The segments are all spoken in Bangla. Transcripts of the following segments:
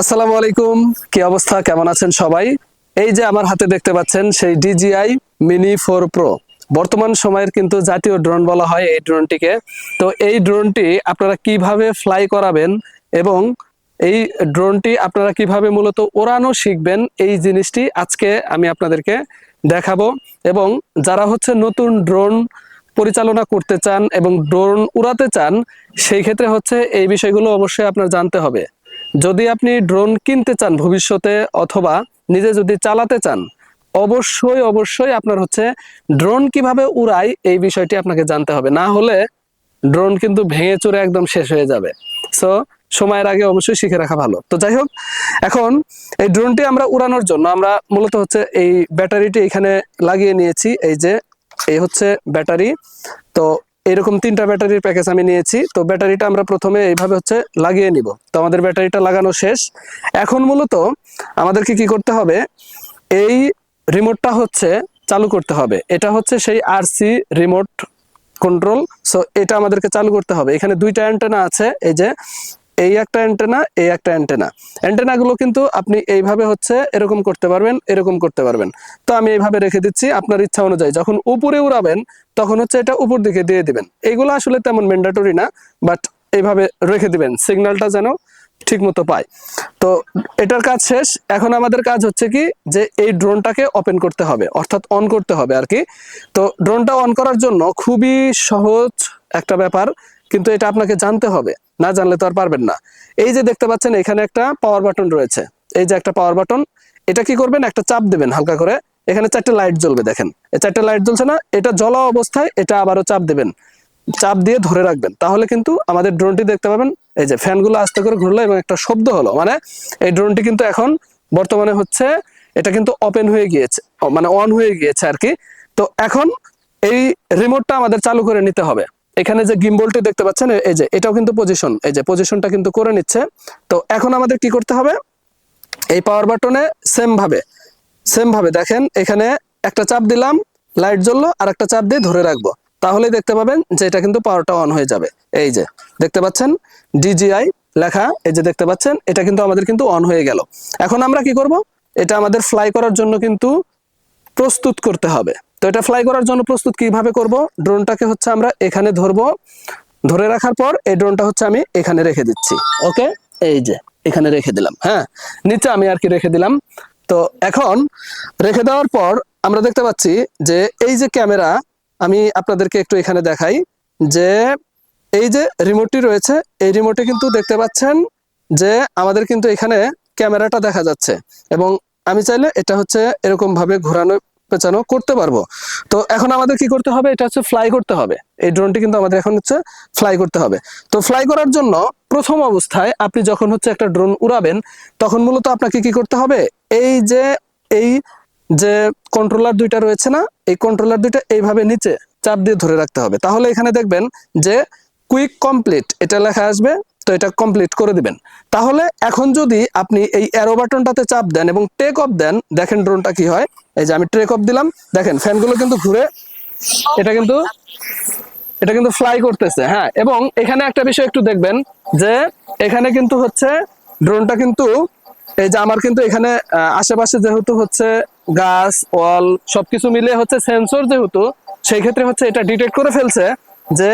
আসসালামু আলাইকুম, কি অবস্থা, কেমন আছেন সবাই? এই যে আমার হাতে দেখতে পাচ্ছেন সেই ডিজিআই মিনি ফোর প্রো বর্তমান সময়ের কিন্তু জাতীয় ড্রোন বলা হয় এই ড্রোনটিকে তো এই ড্রোনটি আপনারা কীভাবে ফ্লাই করাবেন এবং এই ড্রোনটি আপনারা কীভাবে মূলত ওড়ানো শিখবেন, এই জিনিসটি আজকে আমি আপনাদেরকে দেখাবো। এবং যারা হচ্ছে নতুন ড্রোন পরিচালনা করতে চান এবং ড্রোন উড়াতে চান, সেই ক্ষেত্রে হচ্ছে এই বিষয়গুলো অবশ্যই আপনার জানতে হবে। যদি আপনি ড্রোন কিনতে চান ভবিষ্যতে অথবা নিজে যদি চালাতে চান, অবশ্যই অবশ্যই আপনার হচ্ছে ড্রোন কীভাবে উড়ায় এই বিষয়টি আপনাকে জানতে হবে। না হলে ড্রোন কিন্তু ভেঙে চুরে একদম শেষ হয়ে যাবে। সো সময়ের আগে অবশ্যই শিখে রাখা ভালো। তো যাই হোক, এখন এই ড্রোনটি আমরা উড়ানোর জন্য আমরা মূলত হচ্ছে এই ব্যাটারিটি এখানে লাগিয়ে নিয়েছি। এই যে, এই হচ্ছে ব্যাটারি। তো এরকম তিনটা ব্যাটারির প্যাকেজ আমি নিয়েছি। তো ব্যাটারিটা আমরা প্রথমে এইভাবে হচ্ছে লাগিয়ে নিব। তো আমাদের ব্যাটারিটা লাগানো শেষ। এখন মূলত আমাদেরকে কি করতে হবে, এই রিমোটটা হচ্ছে চালু করতে হবে। এটা হচ্ছে সেই আরসি রিমোট কন্ট্রোল সো এটা আমাদেরকে চালু করতে হবে। এখানে দুইটা অ্যান্টেনা আছে। এই যে এই একটা অ্যান্টেনা এই একটা অ্যান্টেনা অ্যান্টেনাগুলো কিন্তু আপনি এইভাবে হচ্ছে এরকম করতে পারবেন, এরকম করতে পারবেন। তো আমি এইভাবে রেখে দিচ্ছি আপনার ইচ্ছা অনুযায়ী। যখন উপরে উড়াবেন, তখন হচ্ছে এটা উপর দিকে দিয়ে দিবেন। এগুলো আসলে তেমন ম্যান্ডাটরি না বাট এইভাবে রেখে দিবেন। সিগন্যালটা যেন ঠিক মতো পায়। তো এটার কাজ শেষ। এখন আমাদের কাজ হচ্ছে কি যে এই ড্রোনটাকে ওপেন করতে হবে, অর্থাৎ অন করতে হবে আর কি। তো ড্রোনটা অন করার জন্য খুবই সহজ একটা ব্যাপার। কিন্তু এটা আপনাকে জানতে হবে। না জানলে তো আর পারবেন না। এই যে দেখতে পাচ্ছেন, এখানে একটা পাওয়ার বাটন রয়েছে। এই যে একটা পাওয়ার বাটন এটা কি করবেন? একটা চাপ দেবেন হালকা করে। এখানে চারটে লাইট জ্বলবে, দেখেন। চারটে লাইট জ্বলছে না, এটা জ্বলা অবস্থায় এটা আবারও চাপ দেবেন। চাপ দিয়ে ধরে রাখবেন। তাহলে কিন্তু আমাদের ড্রোনটি দেখতে পাবেন। এই যে ফ্যানগুলো আস্তে করে ঘুরলো এবং একটা শব্দ হলো। মানে এই ড্রোনটি কিন্তু এখন বর্তমানে হচ্ছে, এটা কিন্তু ওপেন হয়ে গিয়েছে। মানে অন হয়ে গিয়েছে আর কি। তো এখন এই রিমোটটা আমাদের চালু করে নিতে হবে। এখানে যে গিম্বলটি দেখতে পাচ্ছেন, এই যে এটাও কিন্তু পজিশন এই যে পজিশনটা কিন্তু করে নিচ্ছে। তো এখন আমাদের কি করতে হবে? এই পাওয়ার বাটনে সেম ভাবে সেম ভাবে দেখেন, এখানে একটা চাপ দিলাম লাইট জ্বললো, আর একটা চাপ দিয়ে ধরে রাখব। তাহলে দেখতে পাবেন যে এটা কিন্তু পাওয়ারটা অন হয়ে যাবে। এই যে, দেখতে পাচ্ছেন? ডিজিআই লেখা, এই যে দেখতে পাচ্ছেন? এটা কিন্তু আমাদের কিন্তু অন হয়ে গেল। এখন আমরা কি করব? এটা আমাদের ফ্লাই করার জন্য কিন্তু প্রস্তুত করতে হবে। তো এটা ফ্লাই করার জন্য প্রস্তুত কীভাবে করব? ড্রোনটাকে হচ্ছে আমরা এখানে ধরবো। ধরে রাখার পর এই ড্রোনটা হচ্ছে আমি এখানে রেখে দিচ্ছি। ওকে এই যে, এখানে রেখে দিলাম হ্যাঁ? নিচে আমি আর কি রেখে দিলাম। তো এখন রেখে দেওয়ার পর আমরা দেখতে পাচ্ছি যে এই যে ক্যামেরা, আমি আপনাদেরকে একটু এখানে দেখাই যে এই যে রিমোটটি রয়েছে, এই রিমোটে কিন্তু দেখতে পাচ্ছেন যে আমাদের কিন্তু এখানে ক্যামেরাটা দেখা যাচ্ছে। এবং আমি চাইলে এটা হচ্ছে এরকম ভাবে ঘোরানো পেঁচানো করতে পারব। তো এখন আমাদের কি করতে হবে? এটা হচ্ছে ফ্লাই করতে হবে। এই ড্রোনটি কিন্তু আমাদের এখন হচ্ছে ফ্লাই করতে হবে। তো ফ্লাই করার জন্য প্রথম অবস্থায় আপনি যখন হচ্ছে একটা ড্রোন উড়াবেন, তখন মূলত আপনাকে কি করতে হবে? এই যে এই যে কন্ট্রোলার দুইটা রয়েছে না, এই কন্ট্রোলার দুইটা এইভাবে নিচে চাপ দিয়ে ধরে রাখতে হবে। তাহলে এখানে দেখবেন যে কুইক কমপ্লিট এটা লেখা আসবে তো এটা কমপ্লিট করে দিবেন। তাহলে এখন যদি আপনি এই অ্যারো বাটনটাতে চাপ দেন এবং টেক অফ দেন, দেখেন ড্রোনটা কি হয়। এই যে আমি টেক অফ দিলাম, দেখেন ফ্যানগুলো কিন্তু ঘুরে, এটা কিন্তু এটা কিন্তু ফ্লাই করতেছে হ্যাঁ। এবং এখানে একটা বিষয় একটু দেখবেন, যে এখানে কিন্তু হচ্ছে ড্রোনটা কিন্তু, এই যে আমার কিন্তু এখানে আশেপাশে যেহেতু হচ্ছে গাছ, ওয়াল, সবকিছু মিলে হচ্ছে সেন্সর যেহেতু, সেই ক্ষেত্রে হচ্ছে এটা ডিটেক্ট করে ফেলছে যে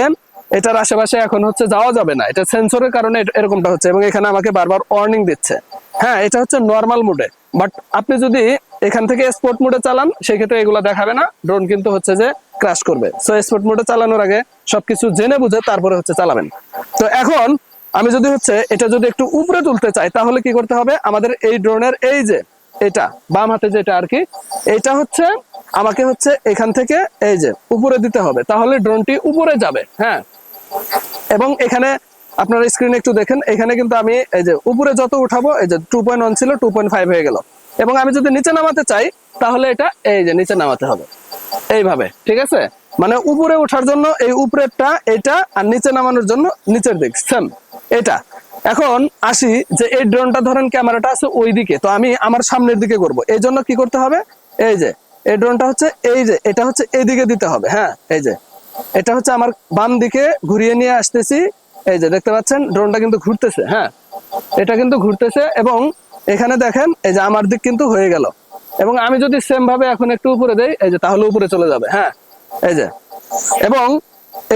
এটার আশেপাশে এখন হচ্ছে যাওয়া যাবে না। এটা সেন্সরের কারণে এরকমটা হচ্ছে এবং এখানে আমাকে বারবার ওয়ার্নিং দিচ্ছে। হ্যাঁ এটা হচ্ছে নর্মাল মোডে বাট আপনি যদি এখান থেকে স্পোর্ট মোডে চালান সেই ক্ষেত্রে এগুলো দেখাবে না। ড্রোন কিন্তু হচ্ছে যে ক্রাশ করবে। সো স্পোর্ট মোডে চালানোর আগে সবকিছু জেনে বুঝে তারপরে হচ্ছে চালাবেন। তো এখন আমি যদি হচ্ছে এটা যদি একটু উপরে তুলতে চাই, তাহলে কি করতে হবে? আমাদের এই ড্রোনের এই যে এটা, বাম হাতে যেটা আর কি, এটা হচ্ছে আমাকে হচ্ছে এখান থেকে এই যে উপরে দিতে হবে। তাহলে ড্রোনটি উপরে যাবে। হ্যাঁ এবং এখানে আপনারা স্ক্রিনে একটু দেখেন, এখানে কিন্তু আমি এই যে উপরে যত উঠাবো, এই যে টু পয়েন্ট ওয়ান ছিল টু পয়েন্ট ফাইভ হয়ে গেল। এবং আমি যদি নিচে নামাতে চাই, তাহলে এটা এই যে নিচে নামাতে হবে। এইভাবে, ঠিক আছে? মানে উপরে ওঠার জন্য এই উপরেরটা, এটা আর নিচে নামানোর জন্য নিচের দিক সেম এটা। এখন আসি যে এই ড্রোনটা ধরেন ক্যামেরাটা আছে ওই দিকে তো আমি আমার সামনের দিকে করব। এই জন্য কি করতে হবে? এই যে, এই ড্রোনটা হচ্ছে এই যে, এটা হচ্ছে এইদিকে দিতে হবে হ্যাঁ এই যে। এটা হচ্ছে আমার বাম দিকে ঘুরিয়ে নিয়ে আসতেছি। এই যে দেখতে পাচ্ছেন, ড্রোনটা কিন্তু ঘুরতেছে হ্যাঁ? এটা কিন্তু ঘুরতেছে এবং এখানে দেখেন, এই যে আমার দিক কিন্তু হয়ে গেল। এবং আমি যদি সেম ভাবে এখন একটু উপরে দেই, এই যে তাহলে উপরে চলে যাবে হ্যাঁ? এই যে। এবং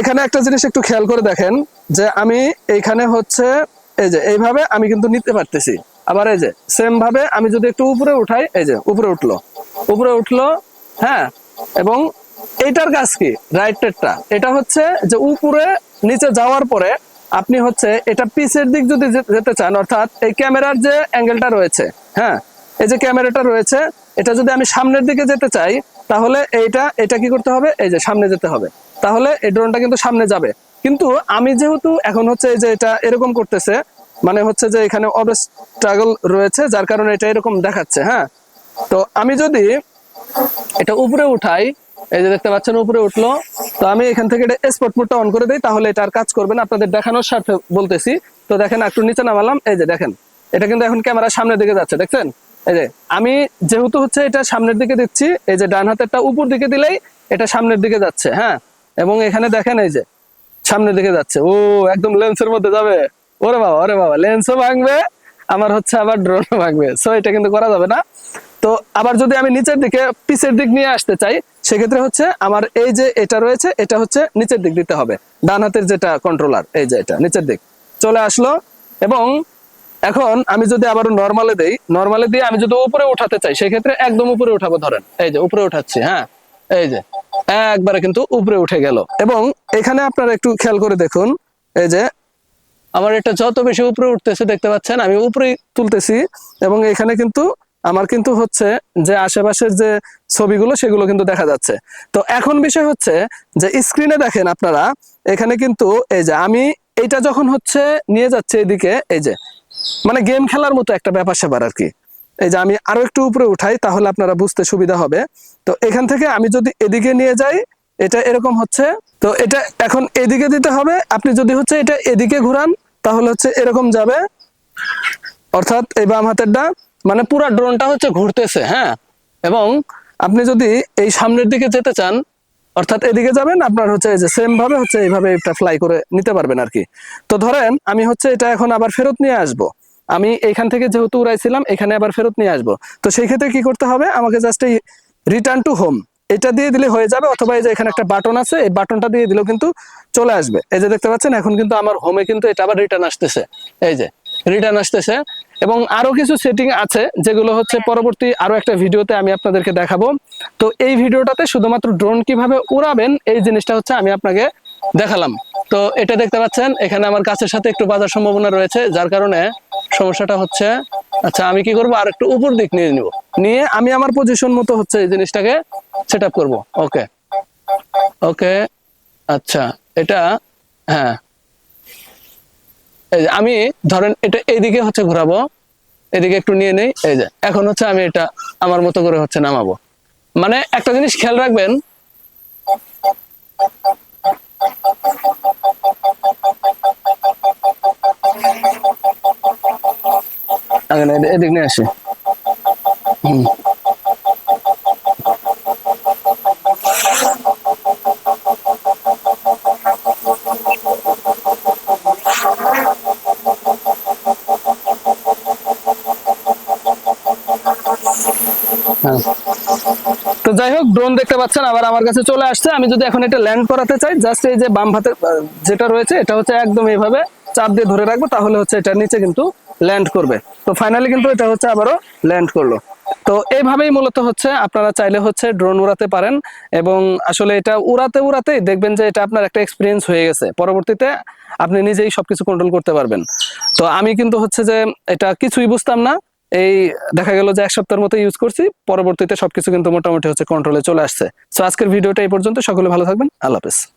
এখানে একটা জিনিস একটু খেয়াল করে দেখেন, যে আমি এইখানে হচ্ছে, এই যে এইভাবে আমি কিন্তু নিতে পারতেছি। আবার এই যে সেম ভাবে আমি যদি একটু উপরে উঠাই, এই যে উপরে উঠল উপরে উঠল হ্যাঁ? এবং এইটার কাজ কি? রাইটেরটা এটা হচ্ছে যে উপরে, নিচে যাওয়ার পরে আপনি হচ্ছে এটা পিছের দিক যদি যেতে চান, অর্থাৎ এই ক্যামেরার যে অ্যাঙ্গেলটা রয়েছে হ্যাঁ? এই যে ক্যামেরাটা রয়েছে, এটা যদি আমি সামনের দিকে যেতে চাই, তাহলে এইটা, এটা কি করতে হবে? এই যে সামনে যেতে হবে। তাহলে এই ড্রোনটা কিন্তু সামনে যাবে। কিন্তু আমি যেহেতু এখন হচ্ছে এই যে এটা এরকম করতেছে মানে হচ্ছে যে এখানে অবস্ট্রাগল রয়েছে, যার কারণে এটা এরকম দেখাচ্ছে হ্যাঁ? তো আমি যদি এটা উপরে উঠাই এই যে দেখতে পাচ্ছেন, উপরে উঠল। তো আমি এখান থেকে এটা স্পট মোডটা অন করে দিই, তাহলে এটা আর কাজ করবে না। আপনাদের দেখানোর স্বার্থে বলতেছি। তো দেখেন, একটু নিচে নামালাম। এই যে দেখেন, এটা কিন্তু এখন ক্যামেরা সামনের দিকে যাচ্ছে, দেখছেন? এই যে, আমি যেহেতু হচ্ছে এটা সামনের দিকে দিচ্ছি, এই যে ডান হাতেরটা উপর দিকে দিলেই এটা সামনের দিকে যাচ্ছে হ্যাঁ? এবং এখানে দেখেন এই যে, সামনের দিকে যাচ্ছে। ও, একদম লেন্সের মধ্যে যাবে। ওরে বাবা ওরে বাবা লেন্সও ভাঙবে, আমার হচ্ছে আবার ড্রোনও ভাঙবে। সো এটা কিন্তু করা যাবে না। তো আবার যদি আমি নিচের দিকে, পিছের দিক নিয়ে আসতে চাই সেক্ষেত্রে হচ্ছে আমার এই যে এটা রয়েছে, এটা হচ্ছে নিচের দিক দিতে হবে। ডান হাতের যেটা কন্ট্রোলার এই যে এটা, নিচের দিক। চলে আসলো এবং এখন আমি যদি আবার নর্মালে দেই নর্মালে দিয়ে আমি যদি উপরে উঠাতে চাই, সেক্ষেত্রে একদম উপরে উঠাবো, ধরেন। এই যে, উপরে উঠাচ্ছি হ্যাঁ? এই যে, একবারে কিন্তু উপরে উঠে গেল। এবং এখানে আপনারা একটু খেয়াল করে দেখুন, এই যে, আমার এটা যত বেশি উপরে উঠতেছে, দেখতে পাচ্ছেন? আমি উপরে তুলতেছি এবং এখানে কিন্তু আমার কিন্তু হচ্ছে যে আশেপাশের যে ছবিগুলো সেগুলো কিন্তু দেখা যাচ্ছে। তো এখন বিষয় হচ্ছে যে স্ক্রিনে দেখেন আপনারা, এখানে কিন্তু এই যে আমি এটা যখন হচ্ছে নিয়ে যাচ্ছে এদিকে এই যে মানে গেম খেলার মতো একটা ব্যাপার স্যাপার আর কি এই যে আমি আরও একটু উপরে উঠাই তাহলে আপনারা বুঝতে সুবিধা হবে। তো এখান থেকে আমি যদি এদিকে নিয়ে যাই, এটা এরকম হচ্ছে। তো এটা এখন এদিকে দিতে হবে, আপনি যদি হচ্ছে এটা এদিকে ঘুরান, তাহলে হচ্ছে এরকম যাবে। অর্থাৎ এই বাম হাতেরটা। মানে পুরো ড্রোনটা হচ্ছে ঘুরতেছে হ্যাঁ? এবং আপনি যদি এই সামনের দিকে যেতে চান, অর্থাৎ এদিকে যাবেন, আপনার হচ্ছে এই যে সেম ভাবে হচ্ছে এইভাবে এটা ফ্লাই করে নিতে পারবেন আর কি তো ধরেন, আমি হচ্ছে এটা এখন আবার ফেরত নিয়ে আসব। আমি এখান থেকে যেহেতু উড়াইছিলাম, এখানে আবার ফেরত নিয়ে আসব। তো সেই ক্ষেত্রে কি করতে হবে? আমাকে জাস্ট এই রিটার্ন টু হোম এটা দিয়ে দিলে হয়ে যাবে, অথবা এই যে এখানে একটা বাটন আছে, এই বাটনটা দিয়ে দিলেও কিন্তু চলে আসবে। এই যে দেখতে পাচ্ছেন, এখন কিন্তু আমার হোমে কিন্তু এটা আবার রিটার্ন আসতেছে। এই যে রিটার্ন আসতেছে। এবং আরও কিছু সেটিং আছে যেগুলো হচ্ছে পরবর্তী আরও একটা ভিডিওতে আমি আপনাদেরকে দেখাবো। তো এই ভিডিওটাতে শুধুমাত্র ড্রোন কীভাবে উড়াবেন এই জিনিসটা হচ্ছে আমি আপনাকে দেখালাম। তো এটা দেখতে পাচ্ছেন এখানে আমার কাছের সাথে একটু বাজার সম্ভাবনা রয়েছে যার কারণে সমস্যাটা হচ্ছে আচ্ছা আমি কি করব আর একটু উপর দিক নিয়ে নিব। নিয়ে আমি আমার পজিশন মতো হচ্ছে এই জিনিসটাকে সেট আপ করব। ওকে ওকে আচ্ছা এটা হ্যাঁ। এই যে আমি ধরেন এটা এইদিকে হচ্ছে ঘোরাবো, এদিকে একটু নিয়ে নেই, এই যে এখন হচ্ছে আমি এটা আমার মতো করে হচ্ছে নামাবো মানে একটা জিনিস খেয়াল রাখবেন এদিক নিয়ে আসি হুম। তো যাই হোক ড্রোন দেখতে পাচ্ছেন, আবার আমার কাছে চলে আসছে। আমি যদি এখন এটা ল্যান্ড করাতে চাই জাস্ট এই যে বাম হাতে যেটা রয়েছে, এটা হচ্ছে একদম এইভাবে চাপ দিয়ে ধরে রাখব, তাহলে হচ্ছে এটা নিচে কিন্তু ল্যান্ড করবে। তো ফাইনালি কিন্তু এটা হচ্ছে আবারও ল্যান্ড করল। তো এইভাবেই মূলত হচ্ছে আপনারা চাইলে হচ্ছে ড্রোন উড়াতে পারেন, এবং আসলে এটা উড়াতে উড়াতেই দেখবেন যে এটা আপনার একটা এক্সপিরিয়েন্স হয়ে গেছে। পরবর্তীতে আপনি নিজেই সবকিছু কন্ট্রোল করতে পারবেন। তো আমি কিন্তু হচ্ছে যে এটা কিছুই বুঝতাম না এই দেখা গেল যে এক সপ্তাহের মতো ইউজ করছি, পরবর্তীতে সবকিছু কিন্তু মোটামুটি হচ্ছে কন্ট্রোলে চলে আসছে। সো আজকের ভিডিওটা এই পর্যন্ত। সকলে ভালো থাকবেন। আল্লাহ হাফেজ।